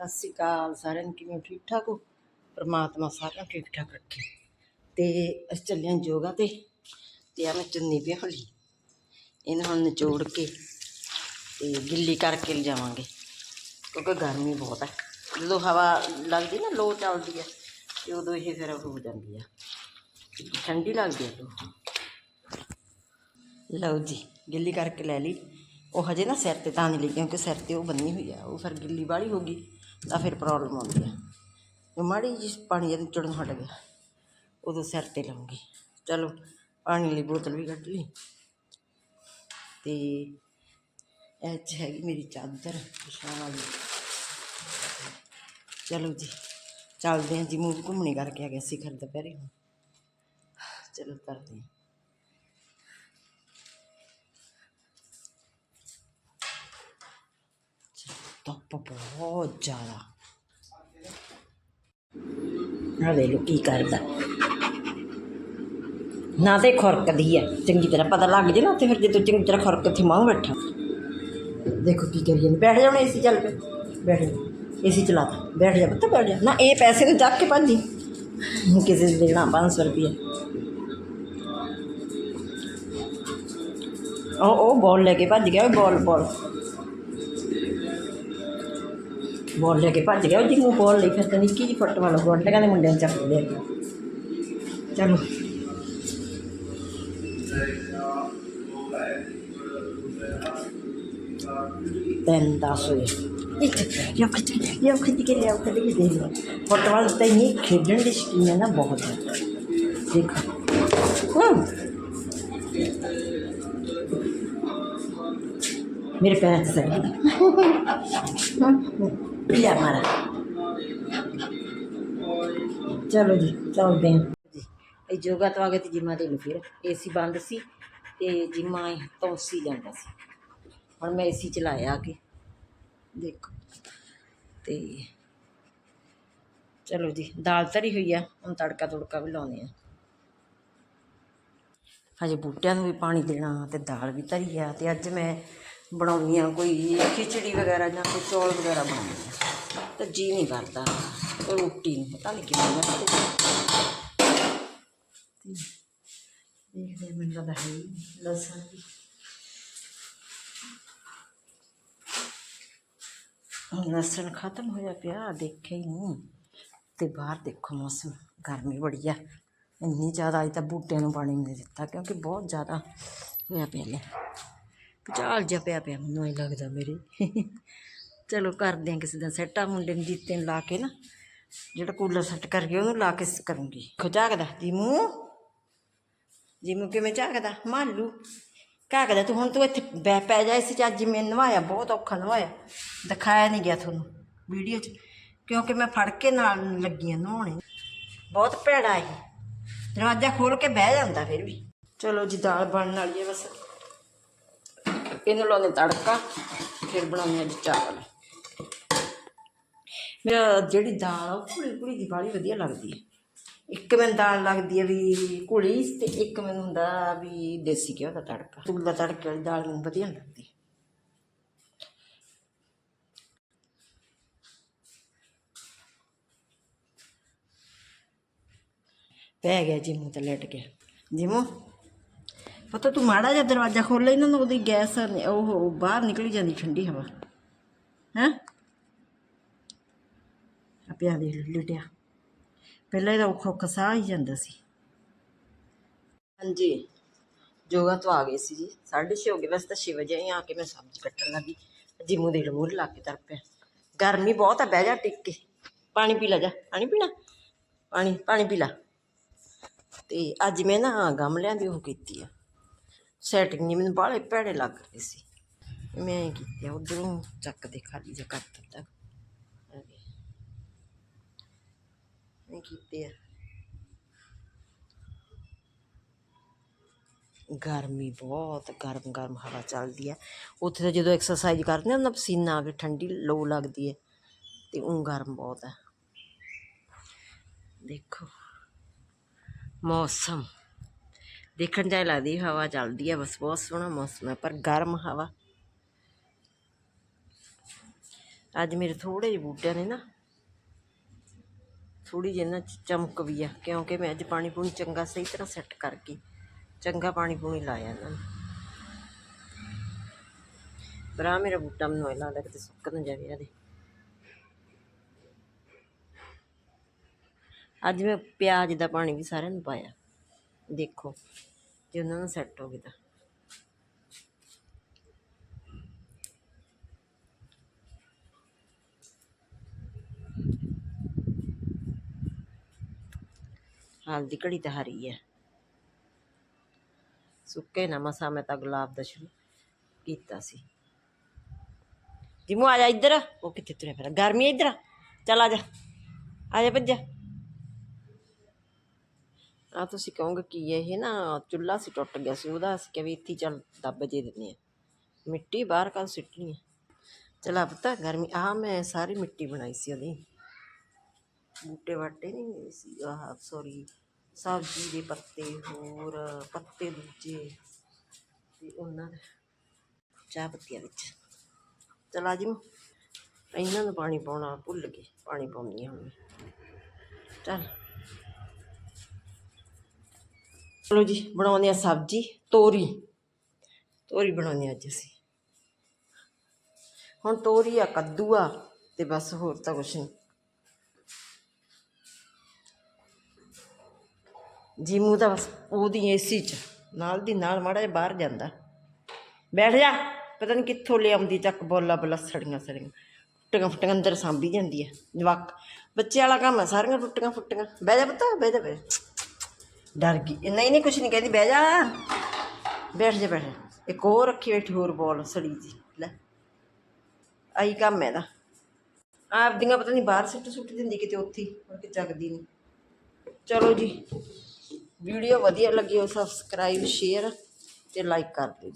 ਸਤਿ ਸ਼੍ਰੀ ਅਕਾਲ ਸਾਰਿਆਂ ਨੂੰ, ਕਿਵੇਂ ਠੀਕ ਠਾਕ ਹੋ? ਪਰਮਾਤਮਾ ਸਾਰਿਆਂ ਨੂੰ ਠੀਕ ਠਾਕ ਰੱਖੇ। ਤੇ ਅਸੀਂ ਚੱਲੇ ਹਾਂ ਯੋਗਾ ਤੇ ਤੇ ਆ ਮੈਂ ਚੁੰਨੀ ਪਿਆ ਹੋਲੀ ਇਹਨੂੰ ਹੁਣ ਨਿਚੋੜ ਕੇ ਤੇ ਗਿੱਲੀ ਕਰਕੇ ਲਿਜਾਵਾਂਗੇ, ਕਿਉਂਕਿ ਗਰਮੀ ਬਹੁਤ ਹੈ ਜਦੋਂ ਹਵਾ ਲੱਗਦੀ ਨਾ, ਲੋ ਚੱਲਦੀ ਹੈ ਤੇ ਉਦੋਂ ਇਹ ਫਿਰ ਹੋ ਜਾਂਦੀ ਆ। ਠੰਡੀ ਲੱਗਦੀ ਹੈ ਲੋ ਲਓ ਜੀ, ਗਿੱਲੀ ਕਰਕੇ ਲੈ ਲਈ। ਉਹ ਹਜੇ ਨਾ ਸਿਰ ਤੇ ਤਾਂ ਨਹੀਂ ਲਈ, ਕਿਉਂਕਿ ਸਿਰ ਤੇ ਉਹ ਬੰਨੀ ਹੋਈ ਆ, ਉਹ ਫਿਰ ਗਿੱਲੀ ਵਾਲੀ ਹੋ ਗਈ। ਤਾਂ ਫਿਰ ਪ੍ਰੋਬਲਮ ਆਉਂਦੀ ਹੈ। ਉਹ ਮਾੜੀ ਜਿਹੀ ਪਾਣੀ ਜਦ ਚੜਨ ਹਟ ਗਿਆ, ਉਦੋਂ ਸਿਰ ਤੇ ਲਾਉਂਗੀ। ਚਲੋ, ਪਾਣੀ ਲਈ ਬੋਤਲ ਵੀ ਕੱਢ ਲਈ। ਤੇ ਇਹ 'ਚ ਹੈਗੀ ਮੇਰੀ ਚਾਦਰ, ਵਿਛਾਉਣ ਵਾਲੀ। ਚਲੋ ਜੀ, ਚੱਲਦੇ ਹਾਂ ਜੀ, ਮੂੰਹ ਘੁੰਮਣੀ ਕਰਕੇ ਆ ਗਿਆ ਸਿਖਰ ਦੁਪਹਿਰੇ। ਹੁਣ ਚਲੋ, ਕਰਦੇ ਹਾਂ। ਧੁੱਪ ਬਹੁਤ ਜ਼ਿਆਦਾ ਆ ਵੇ ਲੋ ਕੀ ਕਰਦਾ ਨਾ ਤੇ ਖੁਰਕਦੀ ਆ ਚੰਗੀ ਤਰ੍ਹਾਂ ਪਤਾ ਲੱਗ ਜੇ ਨਾ ਤੇ ਫਿਰ ਜਦੋਂ ਚੰਗੀ ਤਰ੍ਹਾਂ ਖੁਰਕ ਇੱਥੇ ਮਾਂ ਬੈਠਾ ਦੇਖੋ ਕੀ ਕਰੀ ਬੈਠ ਜਾਣਾ ਏਸੀ ਚੱਲ ਪਏ ਬੈਠ ਜਾ ਏਸੀ ਚਲਾ ਬੈਠ ਜਾ ਪੁੱਤ ਬੈਠ ਜਾ ਨਾ ਇਹ ਪੈਸੇ ਤੇ ਚੱਕ ਕੇ ਭੱਜੀ ਕਿਸੇ ਦੇ ਦੇਣਾ 500 ਰੁਪਏ ਉਹ ਉਹ ਬੋਲ ਲੈ ਕੇ ਭੱਜ ਗਿਆ ਉਹ ਬੋਲ ਬੋਲ ਬੋਲ ਲੈ ਕੇ ਭੱਜ ਗਿਆ। ਉਹ ਜਿਹਨੂੰ ਬੋਲ ਲਈ ਫਿਰ ਤਾਂ ਨਿੱਕੀ ਜਿਹੀ ਫੁੱਟ ਵਾਲਾ ਬੋਲ ਕਹਿੰਦੇ ਮੁੰਡਿਆਂ ਨੂੰ ਚੱਕ ਲਿਆ ਚਲੋ। ਤਿੰਨ ਦਸ ਹੋਏ ਇੱਥੇ ਖਿੱਚ ਕੇ ਖਿੱਚ ਕੇ ਲਿਆ ਖਿੱਚ ਕੇ ਦੇ ਲਿਆ ਫੁੱਟਬਾਲ ਤਾਂ ਇੰਨੀ ਖੇਡਣ ਦੀ ਸ਼ਕੀਨ ਹੈ ਨਾ ਬਹੁਤ ਦੇਖੋ। ਮੇਰੇ ਪੈਰ 'ਚ ਸੜ ਗਈ ਲਿਆ ਮਾਰਾ। ਚਲੋ ਜੀ, ਚੱਲਦੇ ਹਾਂ। ਜੀ ਇਹ ਜੋਗਾ ਤੋਂ ਆ ਗਏ ਤੇ ਜਿਮਾ ਦੇ ਨੂੰ ਫਿਰ। ਏਸੀ ਬੰਦ ਸੀ ਤੇ ਜਿਮਾ ਤੋਂ ਸੀ ਜਾਂਦਾ ਸੀ। ਹੁਣ ਮੈਂ ਏਸੀ ਚਲਾਇਆ ਕਿ। ਦੇਖੋ। ਤੇ ਚਲੋ ਜੀ, ਦਾਲ ਧਰੀ ਹੋਈ ਆ। ਹੁਣ ਤੜਕਾ ਤੁੜਕਾ ਵੀ ਲਾਉਣੇ ਆ। ਹਜੇ ਬੂਟਿਆਂ ਨੂੰ ਵੀ ਪਾਣੀ ਦੇਣਾ ਤੇ ਦਾਲ ਵੀ ਧਰੀ ਆ। ਤੇ ਅੱਜ ਮੈਂ ਬਣਾਉਣੀ ਆ ਕੋਈ ਖਿਚੜੀ ਵਗੈਰਾ ਜਾਂ ਕੋਈ ਚੌਲ ਵਗੈਰਾ ਬਣਾਉਣੀ ਆ ਤਾਂ ਜੀ ਨਹੀਂ ਕਰਦਾ ਰੋਟੀ ਨੂੰ ਪਤਾ ਨਹੀਂ ਕਿਵੇਂ ਬਣਦੀ ਦੇਖਦੇ ਮੈਨੂੰ ਲੱਗਦਾ ਹੈ ਲਸਣ ਵੀ। ਲਸਣ ਖਤਮ ਹੋਇਆ ਪਿਆ ਦੇਖੇ ਹੀ ਨਹੀਂ। ਤੇ ਬਾਹਰ ਦੇਖੋ ਮੌਸਮ, ਗਰਮੀ ਬੜੀ ਆ। ਇੰਨੀ ਜ਼ਿਆਦਾ ਅੱਜ ਤਾਂ ਬੂਟਿਆਂ ਨੂੰ ਪਾਣੀ ਨਹੀਂ ਦਿੱਤਾ, ਕਿਉਂਕਿ ਬਹੁਤ ਜ਼ਿਆਦਾ ਹੋਇਆ ਪਿਆ ਲੈ ਪਚਾਲ ਜਿਹਾ ਪਿਆ ਪਿਆ, ਮੈਨੂੰ ਐਂ ਲੱਗਦਾ ਮੇਰੇ। ਚਲੋ ਕਰਦੇ ਹਾਂ ਕਿਸੇ ਦਿਨ ਸੈੱਟ ਮੁੰਡੇ ਨੂੰ ਜੀਤੇ ਨੂੰ ਲਾ ਕੇ ਨਾ, ਜਿਹੜਾ ਕੂਲਰ ਸੈੱਟ ਕਰਕੇ ਉਹਨੂੰ ਲਾ ਕੇ ਕਰੂੰਗੀ। ਖੁਜਾਗਦਾ ਜੀਮੂ। ਜੀਮੂ ਕਿਵੇਂ ਝਾਕਦਾ? ਮਾਲੂ। ਝਾਕਦਾ ਤੂੰ, ਹੁਣ ਤੂੰ ਇੱਥੇ ਬੈ, ਪੈ ਜਾ, ਇਸ ਚ ਅੱਜ ਮੈਂ ਨਵਾਇਆ, ਬਹੁਤ ਔਖਾ ਨਵਾਇਆ। ਦਿਖਾਇਆ ਨਹੀਂ ਗਿਆ ਤੁਹਾਨੂੰ ਵੀਡੀਓ 'ਚ, ਕਿਉਂਕਿ ਮੈਂ ਫੜ ਕੇ ਨਾਲ ਲੱਗੀਆਂ ਨਹਾਉਣੇ। ਬਹੁਤ ਭੈੜਾ ਹੈ ਦਰਵਾਜ਼ਾ ਖੋਲ ਕੇ ਬਹਿ ਜਾਂਦਾ ਫਿਰ ਵੀ। ਚਲੋ ਜੀ, ਦਾਲ ਬਣਨ ਵਾਲੀ ਹੈ ਬਸ। ਇਹਨੂੰ ਲਾਉਣੇ ਤੜਕਾ, ਫਿਰ ਬਣਾਉਣੇ ਅੱਜ ਚਾਵਲ। ਮੇਰਾ ਜਿਹੜੀ ਦਾਲ ਆ, ਉਹ ਘੁਲੀ ਘੁਲੀ ਦੀ ਬਾਲੀ ਵਧੀਆ ਲੱਗਦੀ ਹੈ ਇੱਕ ਮੈਨੂੰ ਦਾਲ ਲੱਗਦੀ ਹੈ ਵੀ ਘੁਲੀ ਤੇ ਇੱਕ ਮੈਨੂੰ ਹੁੰਦਾ ਵੀ ਦੇਸੀ ਘਿਓ ਦਾ ਤੜਕਾ। ਤੁਲ ਦਾ ਤੜਕੇ ਵਾਲੀ ਦਾਲ ਮੈਨੂੰ ਵਧੀਆ ਨੀ ਲੱਗਦੀ। ਪੈ ਗਿਆ ਜਿਮੂ ਤੇ ਲੇਟ ਗਿਆ ਜਿਮੂ ਪਤਾ ਤੂੰ ਮਾੜਾ ਜਿਹਾ ਦਰਵਾਜ਼ਾ ਖੋਲ੍ਹ ਇਹਨਾਂ ਨਾ ਉਹਦੀ ਗੈਸ ਉਹ ਬਾਹਰ ਨਿਕਲੀ ਜਾਂਦੀ, ਠੰਡੀ ਹਵਾ। ਹੈਂ? ਆਪਿਆ ਪਿਆ ਦੇ ਲੁੱਟਿਆ। ਪਹਿਲਾਂ ਇਹਦਾ ਔਖਾ ਔਖਾ ਸਾਹ ਹੀ ਜਾਂਦਾ ਸੀ। ਹਾਂਜੀ। ਜੋਗਾ ਤੋਂ ਆ ਗਏ ਸੀ ਜੀ। 6:30 ਹੋ ਗਏ ਵੈਸੇ ਤਾਂ 6 ਵਜੇ ਹੀ ਆ ਕੇ ਮੈਂ ਸਬਜ਼ੀ ਕੱਟਣ ਲੱਗੀ। ਜਿਮੂ ਦੇ ਲਮੂਰ ਲਾ ਕੇ ਤਰ ਪਿਆ। ਗਰਮੀ ਬਹੁਤ ਆ, ਬਹਿ ਜਾ ਟਿਕ ਕੇ। ਪਾਣੀ ਪੀ ਲੈ ਜਾ। ਪਾਣੀ ਪੀਣਾ? ਪਾਣੀ ਪਾਣੀ ਪੀ ਲੈ। ਤੇ ਅੱਜ ਮੈਂ ਨਾ ਗਮਲਿਆਂ ਦੀ ਉਹ ਕੀਤੀ ਆ। ਸੈਟਿੰਗ ਨਹੀਂ, ਮੈਨੂੰ ਬਾਹਲੇ ਭੈੜੇ ਲੱਗ ਰਹੇ ਸੀ। ਮੈਂ ਇਹ ਕੀਤੀ ਆ, ਉਧਰੋਂ ਚੱਕ ਦੇ ਖਾਲੀ ਜਿਹਾ ਕਰ ਦਿੱਤਾ। ਇਹ ਕੀਤੇ ਆ। ਗਰਮੀ ਬਹੁਤ, ਗਰਮ ਗਰਮ ਹਵਾ ਚੱਲਦੀ ਹੈ ਉੱਥੇ ਤਾਂ ਜਦੋਂ ਐਕਸਰਸਾਈਜ਼ ਕਰਦੇ ਹਾਂ ਨਾ ਪਸੀਨਾ ਆ ਕੇ ਠੰਡੀ ਲੋ ਲੱਗਦੀ ਹੈ ਤੇ ਉਹ ਗਰਮ ਬਹੁਤ ਹੈ ਦੇਖੋ, ਮੌਸਮ। ਦੇਖਣ ਜਾਏ ਲੱਗਦੀ ਹਵਾ ਚੱਲਦੀ ਹੈ, ਬਸ ਬਹੁਤ ਸੋਹਣਾ ਮੌਸਮ ਹੈ, ਪਰ ਗਰਮ ਹਵਾ। ਅੱਜ ਮੇਰੇ ਥੋੜੇ ਜਿਹੇ ਬੂਟਿਆਂ ਨੇ ਨਾ ਥੋੜੀ ਜਿਹੀ ਨਾ ਚਮਕ ਵੀ ਆ, ਕਿਉਂਕਿ ਮੈਂ ਅੱਜ ਪਾਣੀ ਪੂਣੀ ਚੰਗਾ ਸਹੀ ਤਰ੍ਹਾਂ ਸੈੱਟ ਕਰਕੇ, ਚੰਗਾ ਪਾਣੀ ਪੂਣੀ ਲਾਇਆ ਇਹਨਾਂ ਨੂੰ। ਪਰ ਆਹ ਮੇਰਾ ਬੂਟਾ ਮੈਨੂੰ ਇਹ ਲੱਗਦਾ ਕਿਤੇ ਸੁੱਕ ਨਾ ਜਾਵੇ ਇਹਦੇ ਅੱਜ ਮੈਂ ਪਿਆਜ਼ ਦਾ ਪਾਣੀ ਵੀ ਸਾਰਿਆਂ ਨੂੰ ਪਾਇਆ, ਦੇਖੋ। ਜੇ ਉਹਨਾਂ ਨੂੰ ਸੈੱਟ ਹੋ ਗਿਆ ਤਾਂ ਹਲਦੀ ਘੜੀ ਤਾਂ ਹਰੀ ਹੈ ਸੁੱਕੇ ਨਾ ਮਸਾ ਮੈਂ ਤਾਂ ਗੁਲਾਬ ਦਾ ਸ਼ੁਰੂ ਕੀਤਾ ਸੀ ਜਿਮੂ ਆ ਜਾ ਇੱਧਰ ਉਹ ਕਿੱਥੇ ਤੁਰਿਆ ਫਿਰ ਗਰਮੀ ਇੱਧਰ ਚੱਲ ਆ ਜਾ ਆ ਜਾ ਭੱਜਾ ਆ ਤੁਸੀਂ ਕਹੋਗੇ ਕੀ ਇਹ ਨਾ ਚੁੱਲ੍ਹਾ ਸੀ, ਟੁੱਟ ਗਿਆ ਸੀ। ਉਹਦਾ ਅਸੀਂ ਕਿਹਾ ਵੀ ਇੱਥੇ ਹੀ ਚੱਲ ਦੱਬ ਜੇ ਦਿੰਦੇ ਆ ਮਿੱਟੀ ਬਾਹਰ ਕੱਲ ਸਿੱਟਣੀ ਹੈ। ਚਲਾ ਪਤਾ, ਗਰਮੀ ਆ ਮੈਂ ਸਾਰੀ ਮਿੱਟੀ ਬਣਾਈ ਸੀ ਉਹਦੀ। ਬੂਟੇ ਵਾਟੇ ਨਹੀਂ ਸੀ, ਆਹ ਸੌਰੀ ਸਬਜ਼ੀ ਦੇ ਪੱਤੇ ਹੋਰ, ਪੱਤੇ ਦੂਜੇ ਤੇ ਉਹਨਾਂ ਦੇ ਚਾਹ ਪੱਤੀਆਂ ਵਿੱਚ। ਚਲਾ ਜੀ ਇਹਨਾਂ ਨੂੰ ਪਾਣੀ ਪਾਉਣਾ ਭੁੱਲ ਗਏ ਪਾਣੀ ਪਾਉਂਦੀ ਹਾਂ ਹੁਣ ਮੈਂ। ਚੱਲ। ਚਲੋ ਜੀ, ਬਣਾਉਂਦੇ ਆ ਸਬਜ਼ੀ, ਤੋਰੀ। ਤੋਰੀ ਬਣਾਉਂਦੇ ਹਾਂ ਅੱਜ ਅਸੀਂ। ਹੁਣ ਤੋਰੀ ਆ, ਕੱਦੂ ਆ ਤੇ ਬਸ ਹੋਰ ਤਾਂ ਕੁਛ ਨਹੀਂ। ਜੀਮੂ ਤਾਂ ਬਸ ਉਹਦੀ ਏਸੀ ਚ, ਨਾਲ ਦੀ ਨਾਲ ਮਾੜਾ ਜਿਹਾ ਬਾਹਰ ਜਾਂਦਾ। ਬੈਠ ਜਾ, ਪਤਾ ਨਹੀਂ ਕਿੱਥੋਂ ਲਿਆਉਂਦੀ, ਚੱਕ ਬੋਲਾ ਬੋਲਾ ਸੜੀਆਂ ਸੜੀਆਂ। ਟੁੱਟੀਆਂ ਫੁੱਟੀਆਂ ਅੰਦਰ ਸਾਂਭੀ ਜਾਂਦੀ ਹੈ, ਜਵਾਕ। ਬੱਚੇ ਵਾਲਾ ਕੰਮ ਹੈ, ਸਾਰੀਆਂ ਟੁੱਟੀਆਂ ਫੁੱਟੀਆਂ। ਬਹਿ ਜਾ ਪੁੱਤ, ਬਹਿ ਜਾ, ਬਹਿ ਡਰ ਗਈ। ਨਹੀਂ ਨਹੀਂ ਕੁਛ ਨਹੀਂ ਕਹਿੰਦੀ ਬਹਿ ਜਾ। ਬੈਠ ਜਾ ਬੈਠ ਜਾ। ਇੱਕ ਹੋਰ ਰੱਖੀ ਬੈਠੀ ਹੋਰ ਬੋਲ ਸੜੀ ਜੀ। ਲੈ ਆਈ ਕੰਮ ਹੈ ਦਾ ਆਪਦੀਆਂ ਪਤਾ ਨਹੀਂ ਬਾਹਰ ਸੁੱਟ ਸੁੱਟ ਦਿੰਦੀ ਕਿਤੇ ਉੱਥੇ ਹੀ, ਮੁੜ ਕੇ ਚੱਕਦੀ ਨਹੀਂ। ਚਲੋ ਜੀ ਵੀਡੀਓ ਵਧੀਆ ਲੱਗੀ ਹੋ ਸਬਸਕ੍ਰਾਈਬ ਸ਼ੇਅਰ ਤੇ ਲਾਈਕ ਕਰ ਦਿਓ।